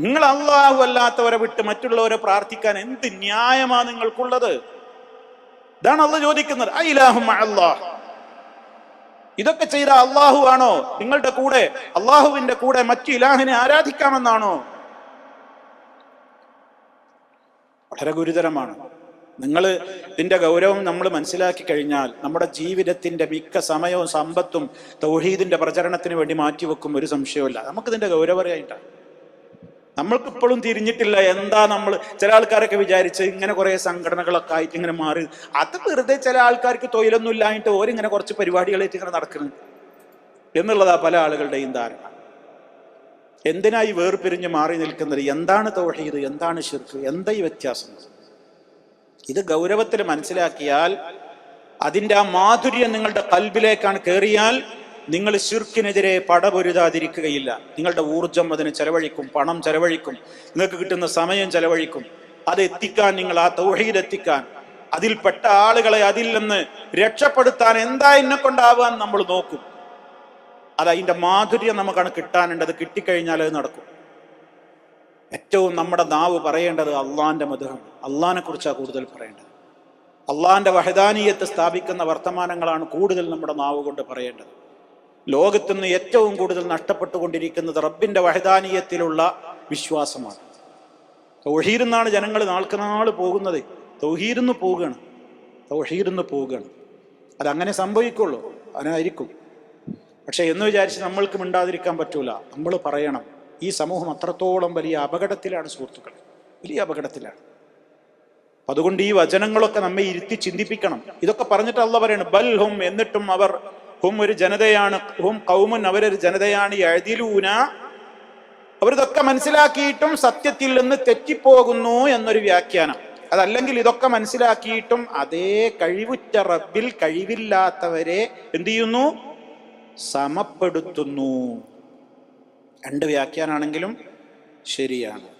നിങ്ങൾ അള്ളാഹു അല്ലാത്തവരെ വിട്ട് മറ്റുള്ളവരെ പ്രാർത്ഥിക്കാൻ എന്ത് ന്യായമാണ് നിങ്ങൾക്കുള്ളത്? ഇതാണ് അള്ള ചോദിക്കുന്നത് അള്ളാഹ് ഇതൊക്കെ ചെയ്ത അള്ളാഹു ആണോ? നിങ്ങളുടെ കൂടെ അള്ളാഹുവിന്റെ കൂടെ മറ്റു ഇലാഹിനെ ആരാധിക്കാമെന്നാണോ? വളരെ ഗുരുതരമാണ്. നിങ്ങൾ ഇതിന്റെ ഗൗരവം നമ്മൾ മനസ്സിലാക്കി കഴിഞ്ഞാൽ നമ്മുടെ ജീവിതത്തിന്റെ മിക്ക സമയവും സമ്പത്തും തൗഹീദിന്റെ പ്രചരണത്തിന് വേണ്ടി മാറ്റിവെക്കും ഒരു സംശയവുമില്ല. നമുക്കിതിന്റെ ഗൗരവം അറിയായിട്ടാണ് നമ്മൾക്ക് ഇപ്പോഴും തിരിഞ്ഞിട്ടില്ല. എന്താ നമ്മൾ ചില ആൾക്കാരൊക്കെ വിചാരിച്ച് ഇങ്ങനെ കുറെ സംഘടനകളൊക്കെ ആയിട്ട് ഇങ്ങനെ മാറി. അത് വെറുതെ ചില ആൾക്കാർക്ക് തൊഴിലൊന്നും ഇല്ലായിട്ട് ഓരിങ്ങനെ കുറച്ച് പരിപാടികളായിട്ട് ഇങ്ങനെ നടക്കുന്നത് എന്നുള്ളതാ പല ആളുകളുടെയും ധാരണ. എന്തിനായി വേർപിരിഞ്ഞ് മാറി നിൽക്കുന്നത്? എന്താണ് തൗഹീദ്? എന്താണ് ശിർക്ക്? എന്താ ഈ വ്യത്യാസം? ഇത് ഗൗരവത്തിൽ മനസ്സിലാക്കിയാൽ അതിന്റെ ആ മാധുര്യം നിങ്ങളുടെ കൽബിലേക്കാണ് കയറിയാൽ നിങ്ങൾ ഷിർക്കിനെതിരെ പടപൊരുതാതിരിക്കുകയില്ല. നിങ്ങളുടെ ഊർജം അതിന് ചെലവഴിക്കും പണം ചെലവഴിക്കും നിങ്ങൾക്ക് കിട്ടുന്ന സമയം ചെലവഴിക്കും. അത് എത്തിക്കാൻ നിങ്ങൾ ആ തൗഹീദ് അതിൽപ്പെട്ട ആളുകളെ അതിൽ നിന്ന് രക്ഷപ്പെടുത്താൻ എന്താ എന്നെ കൊണ്ടാവാൻ നമ്മൾ നോക്കും. അത് അതിന്റെ മാധുര്യം നമുക്കാണ് കിട്ടാനുണ്ട്. അത് കിട്ടിക്കഴിഞ്ഞാൽ അത് നടക്കും. ഏറ്റവും നമ്മുടെ നാവ് പറയേണ്ടത് അള്ളാന്റെ മധുരം അള്ളാഹിനെ കുറിച്ചാണ് കൂടുതൽ പറയേണ്ടത്. അള്ളാന്റെ വഹദാനീയത്തെ സ്ഥാപിക്കുന്ന വർത്തമാനങ്ങളാണ് കൂടുതൽ നമ്മുടെ നാവ് കൊണ്ട് പറയേണ്ടത്. ലോകത്തുനിന്ന് ഏറ്റവും കൂടുതൽ നഷ്ടപ്പെട്ടുകൊണ്ടിരിക്കുന്നത് റബ്ബിന്റെ വഹദാനീയത്തിലുള്ള വിശ്വാസമാണ്. തൗഹീരുന്നാണ് ജനങ്ങൾ നാൾക്ക് നാൾ പോകുന്നത്. തൗഹീർന്ന് പോവുകയാണ്. തൗഹീർന്ന് പോവുകയാണ്. അതങ്ങനെ സംഭവിക്കുള്ളൂ. അതിനായിരിക്കും. പക്ഷെ എന്ന് വിചാരിച്ച് നമ്മൾക്ക് മിണ്ടാതിരിക്കാൻ പറ്റൂല. നമ്മൾ പറയണം. ഈ സമൂഹം അത്രത്തോളം വലിയ അപകടത്തിലാണ് സുഹൃത്തുക്കൾ വലിയ അപകടത്തിലാണ്. അതുകൊണ്ട് ഈ വചനങ്ങളൊക്കെ നമ്മെ ഇരുത്തി ചിന്തിപ്പിക്കണം. ഇതൊക്കെ പറഞ്ഞിട്ട് അല്ല പറയണം ബൽ ഹും എന്നിട്ടും അവർ ഹും ഒരു ജനതയാണ് ഹും കൗമുൻ അവരൊരു ജനതയാണ് എഴുതിലൂന അവരിതൊക്കെ മനസ്സിലാക്കിയിട്ടും സത്യത്തിൽ നിന്ന് തെറ്റിപ്പോകുന്നു എന്നൊരു വ്യാഖ്യാനം. അതല്ലെങ്കിൽ ഇതൊക്കെ മനസ്സിലാക്കിയിട്ടും അതേ കഴിവുറ്റ റബ്ബിൽ കഴിവില്ലാത്തവരെ എന്ത് ചെയ്യുന്നു? സമപ്പെടുത്തുന്നു. രണ്ട് വ്യാഖ്യാനാണെങ്കിലും ശരിയാണ്.